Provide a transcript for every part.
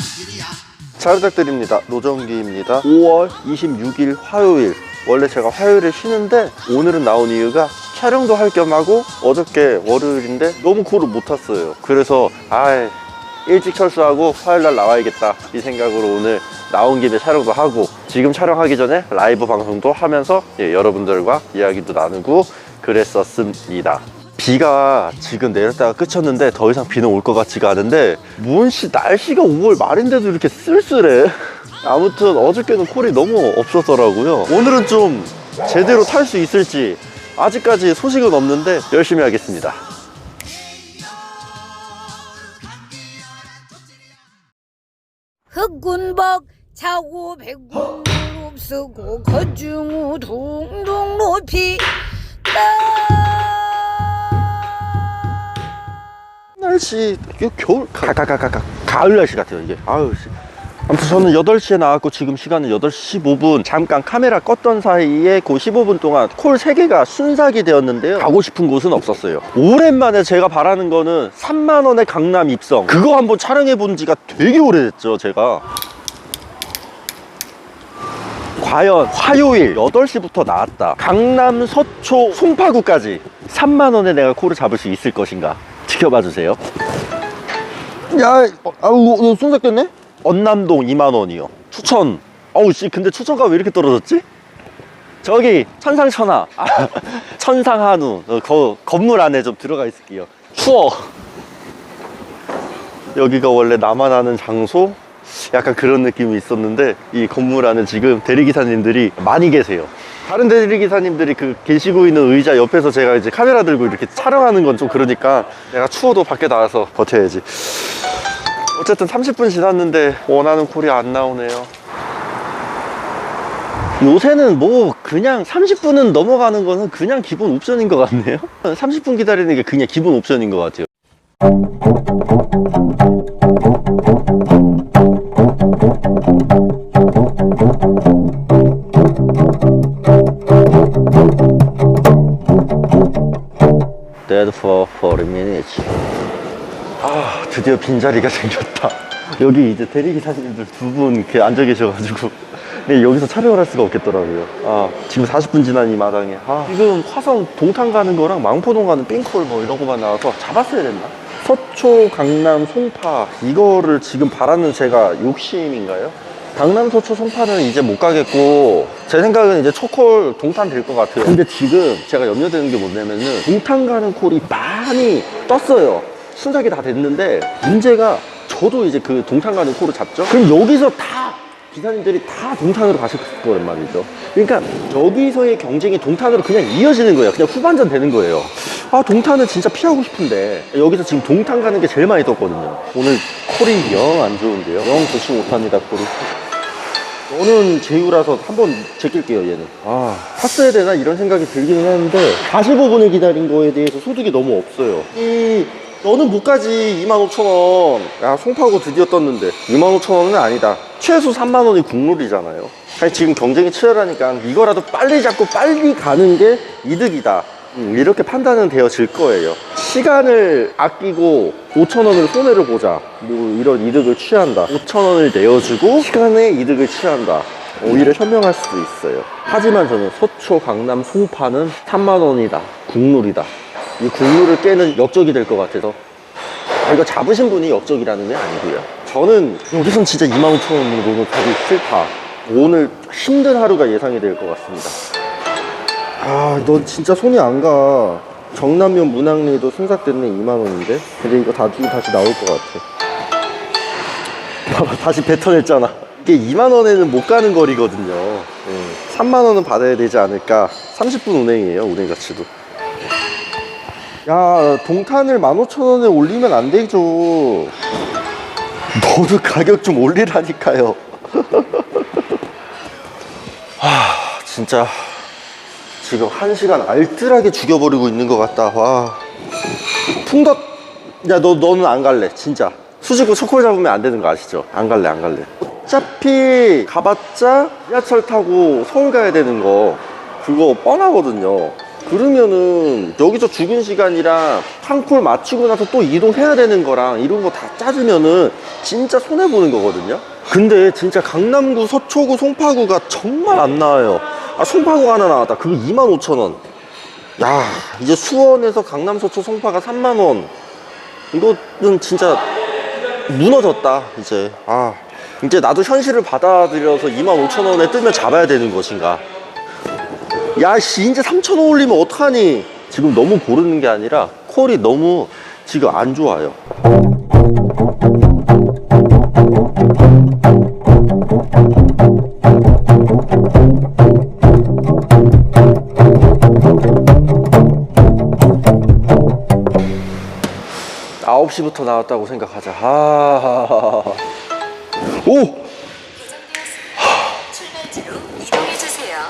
톱질이야 잘 부탁드립니다. 노정기입니다. 5월 26일 화요일. 원래 제가 화요일에 쉬는데 오늘은 나온 이유가 촬영도 할 겸 하고 어저께 월요일인데 너무 코를 못 탔어요. 그래서 아 일찍 철수하고 화요일 날 나와야겠다. 이 생각으로 오늘 나온 김에 촬영도 하고 지금 촬영하기 전에 라이브 방송도 하면서 예, 여러분들과 이야기도 나누고 그랬었습니다. 비가 지금 내렸다가 그쳤는데 더 이상 비는 올 것 같지가 않은데 뭔씨 날씨가 5월 말인데도 이렇게 쓸쓸해. 아무튼 어저께는 콜이 너무 없었더라고요. 오늘은 좀 제대로 탈 수 있을지 아직까지 소식은 없는데 열심히 하겠습니다 흑군박 차고 백군 없쓰고 거중우 동동 높이 날씨 겨울 가 가 가 가 가 가을 날씨 같아요 이게 아유 씨. 아무튼 저는 8시에 나왔고 지금 시간은 8시 15분. 잠깐 카메라 껐던 사이에 그 15분 동안 콜 3개가 순삭이 되었는데요. 가고 싶은 곳은 없었어요. 오랜만에 제가 바라는 거는 3만원의 강남 입성. 그거 한번 촬영해 본 지가 되게 오래됐죠 제가. 과연 화요일 8시부터 나왔다. 강남 서초 송파구까지 3만원에 내가 콜을 잡을 수 있을 것인가? 지켜봐 주세요. 야 아우 너 순삭됐네? 언남동 2만원이요. 추천. 어우 씨 근데 추천가 왜 이렇게 떨어졌지? 저기 천상천하. 아, 천상한우. 어, 거, 건물 안에 좀 들어가 있을게요. 추워. 여기가 원래 나만 아는 장소? 약간 그런 느낌이 있었는데 이 건물 안에 지금 대리기사님들이 많이 계세요. 다른 대리기사님들이 그 계시고 있는 의자 옆에서 제가 이제 카메라 들고 이렇게 촬영하는 건 좀 그러니까 내가 추워도 밖에 나와서 버텨야지 어쨌든 30분 지났는데 원하는 콜이 안 나오네요. 요새는 뭐 그냥 30분은 넘어가는 거는 그냥 기본 옵션인 것 같네요. 30분 기다리는 게 그냥 기본 옵션인 것 같아요 드디어 빈자리가 생겼다. 여기 이제 대리기사님들 두 분 이렇게 앉아 계셔가지고. 네, 여기서 촬영을 할 수가 없겠더라고요. 아, 지금 40분 지난 이 마당에. 아, 지금 화성 동탄 가는 거랑 망포동 가는 삥콜 뭐 이런 거만 나와서 잡았어야 됐나? 서초, 강남, 송파. 이거를 지금 바라는 제가 욕심인가요? 강남, 서초, 송파는 이제 못 가겠고 제 생각은 이제 초콜 동탄 될 것 같아요 근데 지금 제가 염려되는 게 뭐냐면은 동탄 가는 콜이 많이 떴어요 순삭이 다 됐는데 문제가 저도 이제 그 동탄 가는 콜을 잡죠. 그럼 여기서 다 기사님들이 다 동탄으로 가실 거란 말이죠. 그러니까 여기서의 경쟁이 동탄으로 그냥 이어지는 거예요. 그냥 후반전 되는 거예요. 아 동탄은 진짜 피하고 싶은데. 여기서 지금 동탄 가는 게 제일 많이 떴거든요. 오늘 콜이 영 안 좋은데요? 영 좋지 못합니다 콜이 저는 제휴라서 한번 제낄게요 얘는. 아 탔어야 되나? 이런 생각이 들기는 하는데 45분을 기다린 거에 대해서 소득이 너무 없어요. 이 너는 못 가지 25,000원. 야 송파구 드디어 떴는데. 25,000원은 아니다. 최소 3만원이 국룰이잖아요. 아니, 지금 경쟁이 치열하니까 이거라도 빨리 잡고 빨리 가는 게 이득이다. 음, 이렇게 판단은 되어질 거예요. 시간을 아끼고 5천원을 손해를 보자. 그리고 이런 이득을 취한다. 5천원을 내어주고 시간의 이득을 취한다. 오히려 현명할 수도 있어요. 하지만 저는 서초, 강남, 송파는 3만원이다. 국룰이다 이 국룰을 깨는 역적이 될 것 같아서 아, 이거 잡으신 분이 역적이라는 게 아니고요 저는 여기선 진짜 25,000원으로는 가기 싫다 오늘 힘든 하루가 예상이 될 것 같습니다 아, 너 진짜 손이 안 가. 정남면 문학리도 순삭됐네 2만원인데? 근데 이거 다 두고 다시 나올 것 같아. 봐봐, 다시 뱉어냈잖아. 이게 2만원에는 못 가는 거리거든요. 예. 3만원은 받아야 되지 않을까. 30분 운행이에요, 운행 자체도. 야, 동탄을 15,000원에 올리면 안 되죠. 너도 가격 좀 올리라니까요. 하, 진짜. 지금 한 시간 알뜰하게 죽여버리고 있는 것 같다. 와. 풍덧. 야, 너, 너는 안 갈래. 진짜. 수지고 초콜 잡으면 안 되는 거 아시죠? 안 갈래 안 갈래 어차피 가봤자 지하철 타고 서울 가야 되는 거 그거 뻔하거든요 그러면은 여기서 죽은 시간이랑 한콜 맞추고 나서 또 이동해야 되는 거랑 이런 거 다 짜주면은 진짜 손해보는 거거든요? 근데 진짜 강남구 서초구 송파구가 정말 안 나와요. 아 송파구 하나 나왔다. 그거 25,000원. 야 이제 수원에서 강남 서초 송파가 3만원. 이거는 진짜 무너졌다 이제. 아 이제 나도 현실을 받아들여서 25,000원에 뜨면 잡아야 되는 것인가 야씨 이제 3,000원 올리면 어떡하니? 지금 너무 고르는 게 아니라 콜이 너무 지금 안 좋아요. 아홉 시부터 나왔다고 생각하자. 아... 오!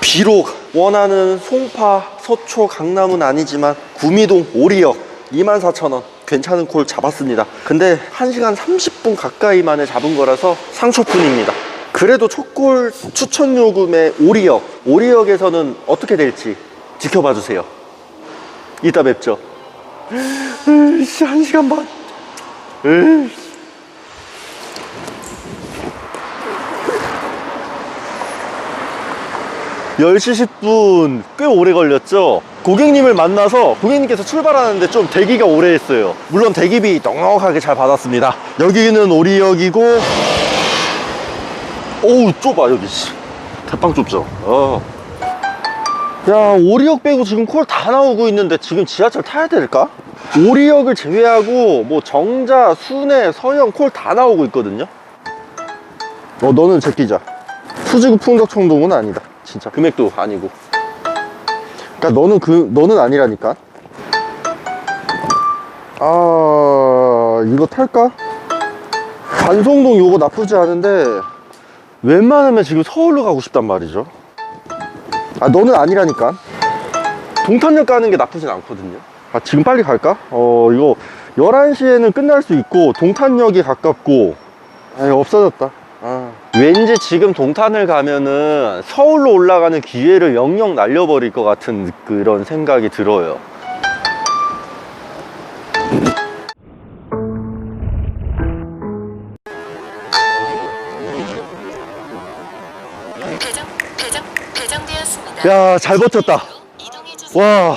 비록 원하는 송파, 서초, 강남은 아니지만 구미동, 오리역 24,000원 괜찮은 콜 잡았습니다. 근데 1시간 30분 가까이 만에 잡은 거라서 상처뿐입니다. 그래도 첫 골 추천 요금의 오리역 오리역에서는 어떻게 될지 지켜봐 주세요. 이따 뵙죠. 으이씨 1시간 반. 으이. 열시 10분 꽤 오래 걸렸죠? 고객님을 만나서 고객님께서 출발하는데 좀 대기가 오래 했어요. 물론 대기비 넉넉하게 잘 받았습니다. 여기는 오리역이고, 오우, 좁아, 여기. 씨. 대빵 좁죠? 어. 야, 오리역 빼고 지금 콜 다 나오고 있는데 지금 지하철 타야 될까? 오리역을 제외하고 뭐 정자, 순회, 서영 콜 다 나오고 있거든요. 어, 너는 제끼자. 수지구 풍덕청동은 아니다. 진짜 금액도 아니고. 그러니까 너는 그 너는 아니라니까. 아 이거 탈까? 반송동 요거 나쁘지 않은데 웬만하면 지금 서울로 가고 싶단 말이죠. 아 너는 아니라니까. 동탄역 가는 게 나쁘진 않거든요. 아 지금 빨리 갈까? 어 이거 11시에는 끝날 수 있고 동탄역이 가깝고 아 없어졌다. 아. 왠지 지금 동탄을 가면은 서울로 올라가는 기회를 영영 날려버릴 것 같은 그런 생각이 들어요. 야, 잘 버텼다. 와,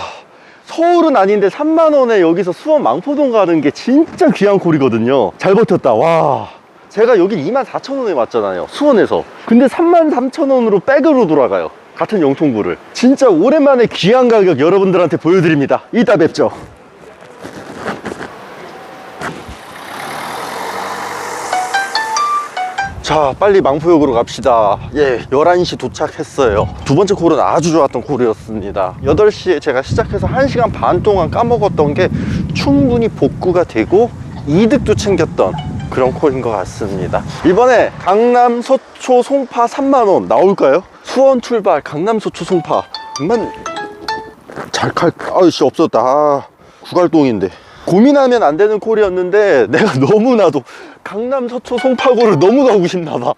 서울은 아닌데 3만원에 여기서 수원 망포동 가는 게 진짜 귀한 콜이거든요. 잘 버텼다. 와. 제가 여기 2만 4천원에 왔잖아요. 수원에서. 근데 3만 3천원으로 백으로 돌아가요. 같은 영통구를. 진짜 오랜만에 귀한 가격 여러분들한테 보여드립니다. 이따 뵙죠. 자 빨리 망포역으로 갑시다 예 11시 도착했어요 두 번째 콜은 아주 좋았던 콜이었습니다 8시에 제가 시작해서 1시간 반 동안 까먹었던 게 충분히 복구가 되고 이득도 챙겼던 그런 콜인 것 같습니다. 이번에 강남 서초 송파 3만원 나올까요? 수원 출발 강남 서초 송파. 만 잘칼 아이씨 없었다. 아, 구갈동인데. 고민하면 안 되는 콜이었는데 내가 너무나도 강남 서초 송파구를 너무 가고 싶나봐.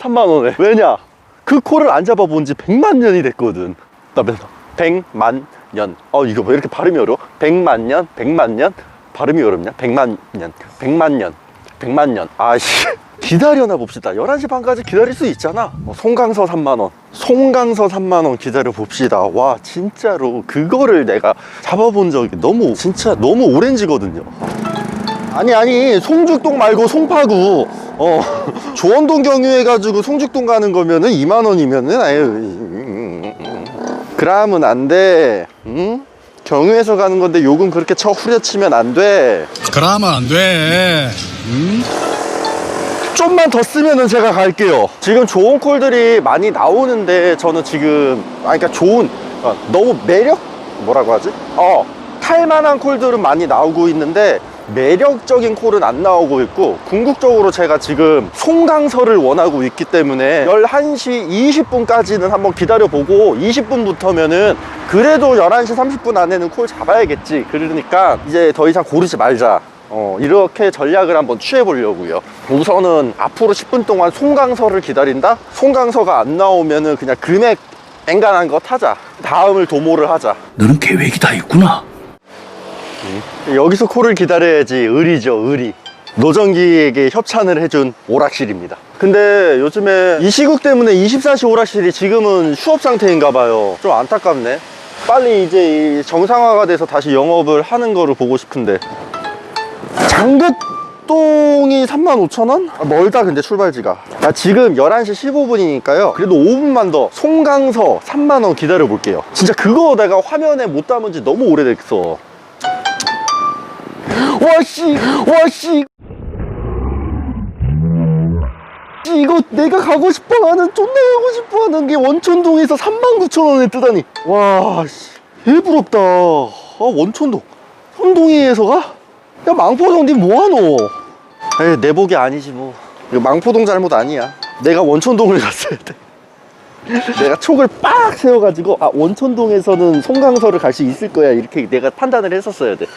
3만원에. 왜냐? 그 콜을 안 잡아본 지 100만 년이 됐거든. 나 맨날 100만 년 어 이거 왜 이렇게 발음이 어려워? 100만 년? 100만 년? 발음이 어렵냐? 100만 년. 100만 년 100만 년. 아씨. 기다려나 봅시다. 11시 반까지 기다릴 수 있잖아. 어, 송강서 3만원. 송강서 3만원 기다려 봅시다. 와 진짜로 그거를 내가 잡아본 적이 너무 진짜 너무 오렌지거든요. 아니 아니 송죽동 말고 송파구. 어 조원동 경유해가지고 송죽동 가는 거면은 2만원이면은 아유 그러면 안돼. 응? 경유해서 가는 건데 요금 그렇게 쳐 후려치면 안돼. 그러면 안 돼. 응? 좀만 더 쓰면은 제가 갈게요. 지금 좋은 콜들이 많이 나오는데 저는 지금 아 그러니까 좋은 어, 너무 매력 뭐라고 하지? 어 탈만한 콜들은 많이 나오고 있는데 매력적인 콜은 안 나오고 있고 궁극적으로 제가 지금 송강서를 원하고 있기 때문에 11시 20분까지는 한번 기다려보고 20분부터면은 그래도 11시 30분 안에는 콜 잡아야겠지 그러니까 이제 더 이상 고르지 말자 어, 이렇게 전략을 한번 취해 보려고요. 우선은 앞으로 10분 동안 송강서를 기다린다? 송강서가 안 나오면은 그냥 금액 앵간한 거 타자. 다음을 도모를 하자. 너는 계획이 다 있구나. 여기서 콜을 기다려야지 의리죠, 의리. 노정기에게 협찬을 해준 오락실입니다. 근데 요즘에 이 시국 때문에 24시 오락실이 지금은 휴업 상태인가 봐요. 좀 안타깝네. 빨리 이제 이 정상화가 돼서 다시 영업을 하는 거를 보고 싶은데. 장긋동이 35,000원? 아, 멀다 근데 출발지가. 아, 지금 11시 15분이니까요. 그래도 5분만 더 송강서 3만원 기다려 볼게요. 진짜 그거 내가 화면에 못 담은 지 너무 오래됐어. 와씨 와씨 이거 내가 가고 싶어하는 존나 가고 싶어하는 게 원촌동에서 39,000원에 뜨다니 와 씨 개 부럽다 아 원촌동 성동이에서 가? 야 망포동 니 뭐하노? 에이 내 복이 아니지 뭐. 이거 망포동 잘못 아니야. 내가 원촌동을 갔어야 돼. 내가 촉을 빡 세워가지고 아 원촌동에서는 송강서를 갈 수 있을 거야. 이렇게 내가 판단을 했었어야 돼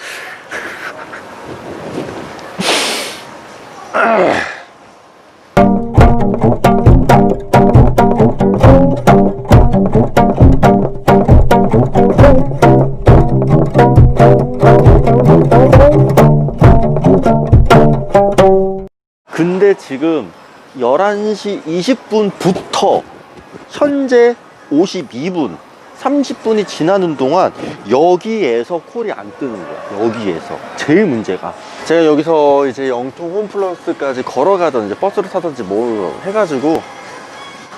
11시 20분부터 현재 52분 30분이 지나는 동안 여기에서 콜이 안 뜨는 거야 여기에서. 제일 문제가. 제가 여기서 이제 영통 홈플러스까지 걸어가던 이제 버스를 타든지 뭐 해가지고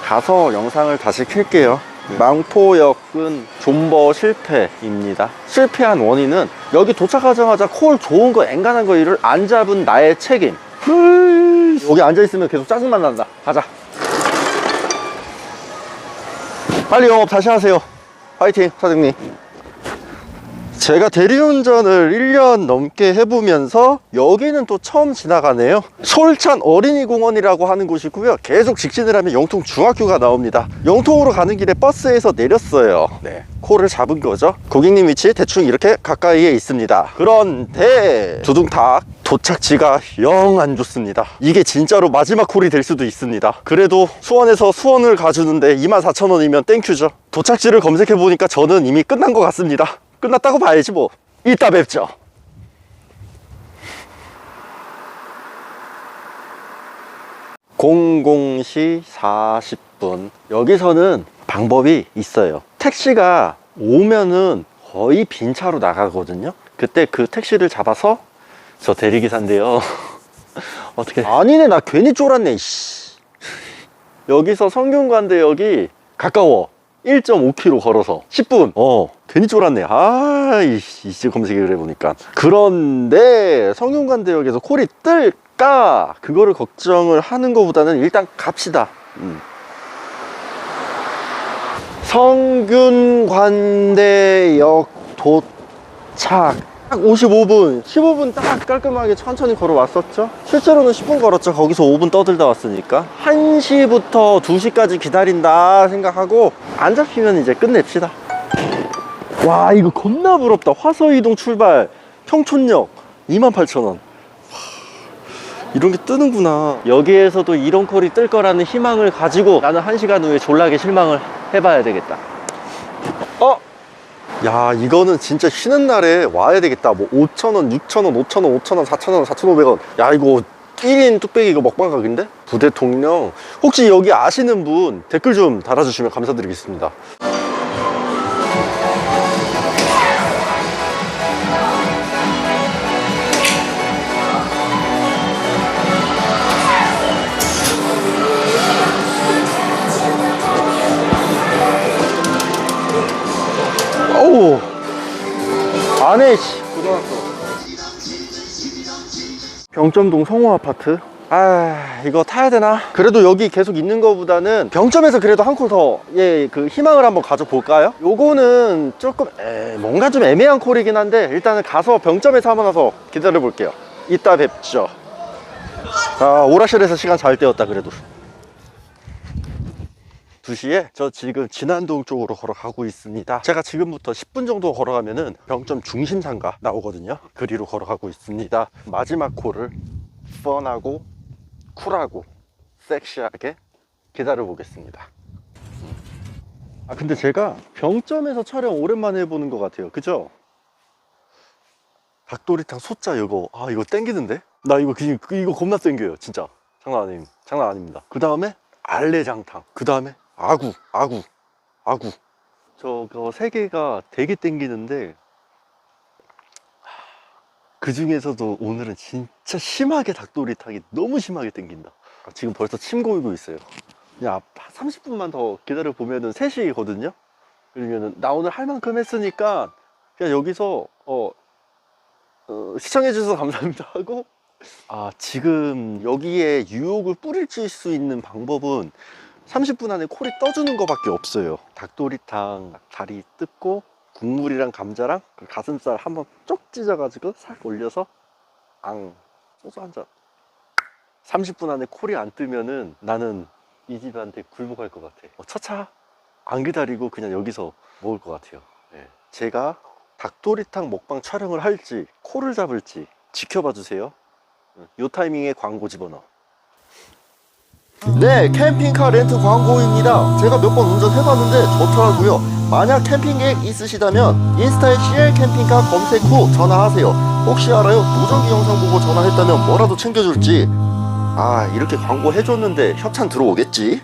가서 영상을 다시 킬게요. 망포역은 존버 실패입니다. 실패한 원인은 여기 도착하자마자 콜 좋은 거 앵간한 거 일을 안 잡은 나의 책임 여기 앉아있으면 계속 짜증만 난다. 가자. 빨리 영업 다시 하세요. 파이팅 사장님 제가 대리운전을 1년 넘게 해보면서 여기는 또 처음 지나가네요. 솔찬 어린이공원이라고 하는 곳이고요. 계속 직진을 하면 영통 중학교가 나옵니다. 영통으로 가는 길에 버스에서 내렸어요. 네, 콜을 잡은 거죠. 고객님 위치 대충 이렇게 가까이에 있습니다. 그런데 두둥탁 도착지가 영 안 좋습니다. 이게 진짜로 마지막 콜이 될 수도 있습니다. 그래도 수원에서 수원을 가주는데 24,000원이면 땡큐죠. 도착지를 검색해 보니까 저는 이미 끝난 것 같습니다 끝났다고 봐야지 뭐. 이따 뵙죠. 공공시 40분. 여기서는 방법이 있어요. 택시가 오면은 거의 빈 차로 나가거든요. 그때 그 택시를 잡아서 저 대리기사인데요. 어떻게? 아니네 나 괜히 쫄았네 씨. 여기서 성균관대역이 가까워 1.5km 걸어서 10분. 어. 괜히 쫄았네. 아 이제 검색을 해보니까. 그런데 성균관대역에서 콜이 뜰까? 그거를 걱정을 하는 것보다는 일단 갑시다. 음. 성균관대역 도착 딱 55분 15분 딱 깔끔하게 천천히 걸어왔었죠? 실제로는 10분 걸었죠. 거기서 5분 떠들다 왔으니까. 1시부터 2시까지 기다린다 생각하고 안 잡히면 이제 끝냅시다. 와 이거 겁나 부럽다. 화서이동 출발 평촌역 28,000원. 이런 게 뜨는구나. 여기에서도 이런 콜이 뜰 거라는 희망을 가지고 나는 1시간 후에 졸라게 실망을 해봐야 되겠다. 어? 야 이거는 진짜 쉬는 날에 와야 되겠다. 뭐 5,000원, 6,000원, 5,000원, 5,000원, 4,000원, 4,500원. 야 이거 1인 뚝배기 이거 먹방 각인데? 부대통령. 혹시 여기 아시는 분 댓글 좀 달아주시면 감사드리겠습니다 안에 씨. 고등학교 병점동 성호 아파트. 아 이거 타야 되나? 그래도 여기 계속 있는 거보다는 병점에서 그래도 한 콜더예그 희망을 한번 가져볼까요? 요거는 조금 에, 뭔가 좀 애매한 콜이긴 한데 일단은 가서 병점에서 한번 와서 기다려 볼게요. 이따 뵙죠. 아 오락실에서 시간 잘 때웠다 그래도 2시에 저 지금 진안동 쪽으로 걸어가고 있습니다. 제가 지금부터 10분 정도 걸어가면 은 병점 중심상가 나오거든요. 그리로 걸어가고 있습니다. 마지막 콜을 펀하고 쿨하고 섹시하게 기다려 보겠습니다. 아 근데 제가 병점에서 촬영 오랜만에 해보는 것 같아요. 그죠? 닭도리탕 소자 이거 아 이거 땡기는데? 나 이거 그냥 그- 이거 겁나 땡겨요 진짜 장난 아님 장난 아닙니다 그 다음에 알래장탕 그 다음에 아구 아구 아구. 저거 세 개가 되게 땡기는데 그 중에서도 오늘은 진짜 심하게 닭도리탕이 너무 심하게 땡긴다. 아, 지금 벌써 침 고이고 있어요. 그냥 30분만 더 기다려 보면은 3시거든요? 그러면은 나 오늘 할 만큼 했으니까 그냥 여기서 어 어, 시청해 주셔서 감사합니다 하고. 아 지금 여기에 유혹을 뿌릴 수 있는 방법은 30분 안에 콜이 떠주는 것밖에 없어요. 닭도리탕 다리 뜯고 국물이랑 감자랑 그 가슴살 한번 쪽 찢어가지고 싹 올려서 앙 소주 한잔. 30분 안에 콜이 안 뜨면은 나는 이 집한테 굴복할 것 같아. 어, 차차. 안 기다리고 그냥 여기서 먹을 것 같아요. 네. 제가 닭도리탕 먹방 촬영을 할지 콜을 잡을지 지켜봐 주세요. 요 타이밍에 광고 집어넣어 네 캠핑카 렌트 광고입니다. 제가 몇 번 운전해봤는데 좋더라고요. 만약 캠핑 계획 있으시다면 인스타에 CL 캠핑카 검색 후 전화하세요. 혹시 알아요? 노정기 영상 보고 전화했다면 뭐라도 챙겨줄지. 아 이렇게 광고 해줬는데 협찬 들어오겠지?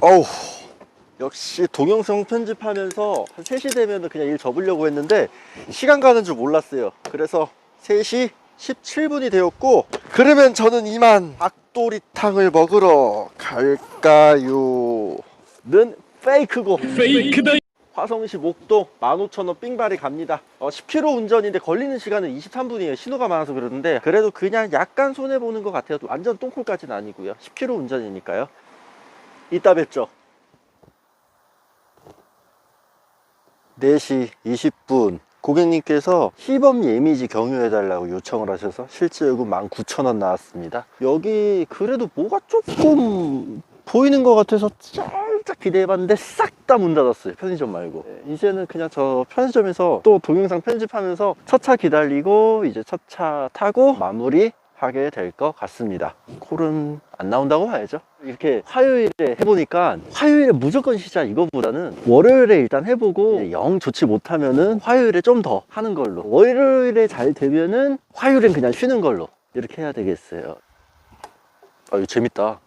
어우 역시 동영상 편집하면서 한 3시 되면 그냥 일 접으려고 했는데 시간 가는 줄 몰랐어요. 그래서 3시 17분이 되었고 그러면 저는 이만 닭도리탕을 먹으러 갈까요? 는 페이크고. 페이크다. 화성시 목동 15,000원 삥발이 갑니다. 어, 10km 운전인데 걸리는 시간은 23분이에요. 신호가 많아서 그러는데 그래도 그냥 약간 손해보는 것 같아요. 완전 똥콜까지는 아니고요. 10km 운전이니까요. 이따 뵙죠. 4시 20분 고객님께서 희범 예미지 경유해달라고 요청을 하셔서 실제 요금 19,000원 나왔습니다. 여기 그래도 뭐가 조금 보이는 것 같아서 살짝 기대해봤는데 싹 다 문 닫았어요 편의점 말고. 네, 이제는 그냥 저 편의점에서 또 동영상 편집하면서 첫차 기다리고 이제 첫 차 타고 마무리 하게 될 것 같습니다. 콜은 안 나온다고 봐야죠. 이렇게 화요일에 해보니까 화요일에 무조건 쉬자 이거보다는 월요일에 일단 해보고 영 좋지 못하면은 화요일에 좀 더 하는 걸로. 월요일에 잘 되면은 화요일엔 그냥 쉬는 걸로. 이렇게 해야 되겠어요. 아 이거 재밌다.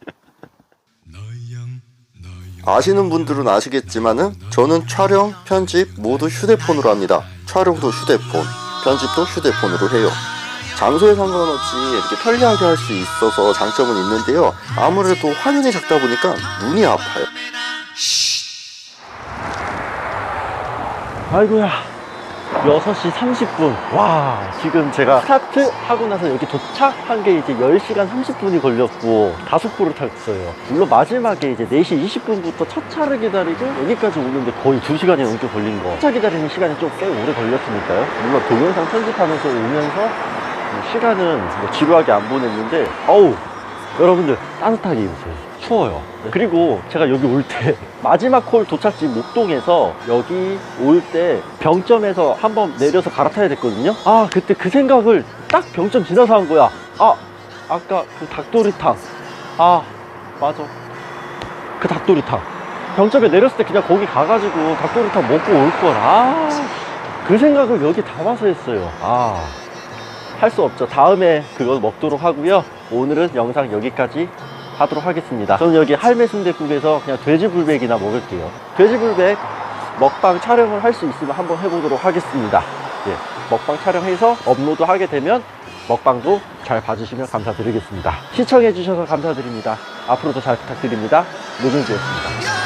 아시는 분들은 아시겠지만은 저는 촬영, 편집 모두 휴대폰으로 합니다. 촬영도 휴대폰, 편집도 휴대폰으로 해요. 장소에 상관없이 이렇게 편리하게 할 수 있어서 장점은 있는데요. 아무래도 화면이 작다 보니까 눈이 아파요. 아이고야. 6시 30분. 와, 지금 제가 스타트 하고 나서 여기 도착한 게 이제 10시간 30분이 걸렸고, 그릇 탔어요. 물론 마지막에 이제 4시 20분부터 첫 차를 기다리고, 여기까지 오는데 거의 2시간이 넘게 걸린 거. 첫 차 기다리는 시간이 좀 꽤 오래 걸렸으니까요. 물론 동영상 편집하면서 오면서 뭐 시간은 뭐 지루하게 안 보냈는데, 어우, 여러분들 따뜻하게 입으세요. 추워요. 그리고 제가 여기 올 때 마지막 콜 도착지 목동에서 여기 올 때 병점에서 한번 내려서 갈아타야 됐거든요. 아 그때 그 생각을 딱 병점 지나서 한 거야. 아 아까 그 닭도리탕. 아 맞아. 그 닭도리탕. 병점에 내렸을 때 그냥 거기 가가지고 닭도리탕 먹고 올 걸. 아. 그 생각을 여기 담아서 했어요. 아. 할 수 없죠. 다음에 그거 먹도록 하고요. 오늘은 영상 여기까지 하도록 하겠습니다. 저는 여기 할매 순대국에서 그냥 돼지불백이나 먹을게요. 돼지불백 먹방 촬영을 할 수 있으면 한번 해보도록 하겠습니다. 예, 먹방 촬영해서 업로드 하게 되면 먹방도 잘 봐주시면 감사드리겠습니다. 시청해주셔서 감사드립니다. 앞으로도 잘 부탁드립니다. 노준주였습니다.